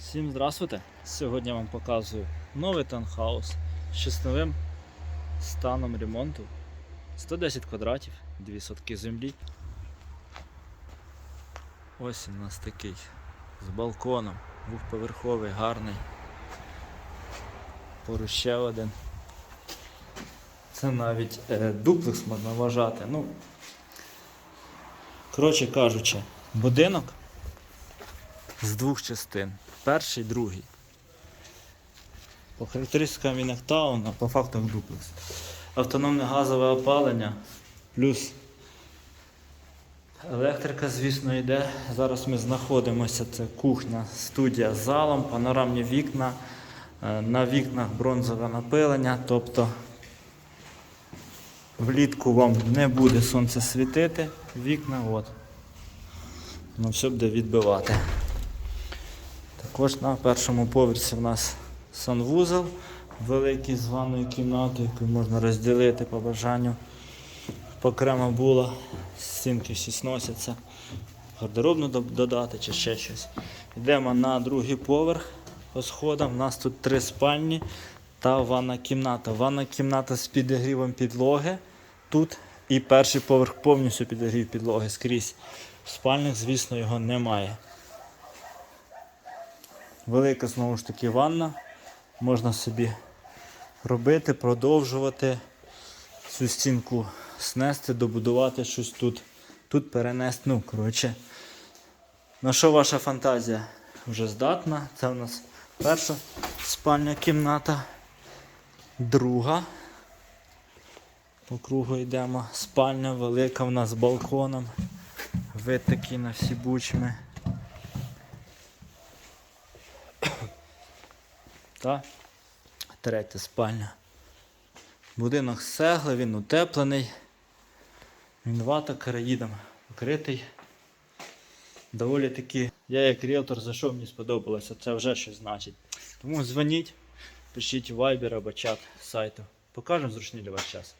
Всім здравствуйте! Сьогодні я вам показую новий таунхаус з чесним станом ремонту. 110 квадратів, 2 сотки землі. Ось у нас такий з балконом, двохповерховий, гарний. Поруч ще один. Це навіть е, дуплекс можна вважати. Ну, коротше кажучи, будинок з двох частин. Перший, другий. По характеристикам він як а по факту як дуплекс. Автономне газове опалення, плюс електрика, звісно, йде. Зараз ми знаходимося, це кухня, студія з залом, панорамні вікна, е, на вікнах бронзове напилення, тобто влітку вам не буде сонце світити, вікна, от. Ну, все буде відбивати. Також на першому поверсі в нас санвузол великий з ванною кімнатою, яку можна розділити по бажанню. Окремо була, стінки всі сносяться, гардеробну додати чи ще щось. Йдемо на другий поверх по сходам. У нас тут три спальні та ванна кімната. Ванна кімната з підігрівом підлоги тут. І перший поверх повністю підігрів підлоги скрізь. В спальнях, звісно, його немає. Велика знову ж таки ванна. Можна собі робити, продовжувати цю стінку снести, добудувати щось тут. Тут перенести. Ну, коротше. На що ваша фантазія вже здатна? Це у нас перша спальня кімната. Друга. По кругу йдемо. Спальня велика в нас з балконом. Вид такий на всі бучми. Та третя спальня. Будинок з він утеплений. Він ватокараїдом покритий. Доволі таки, я як ріелтор зайшов, мені сподобалося, це вже щось значить. Тому дзвоніть, пишіть в Viber або чат сайту. Покажемо зручний для вас час.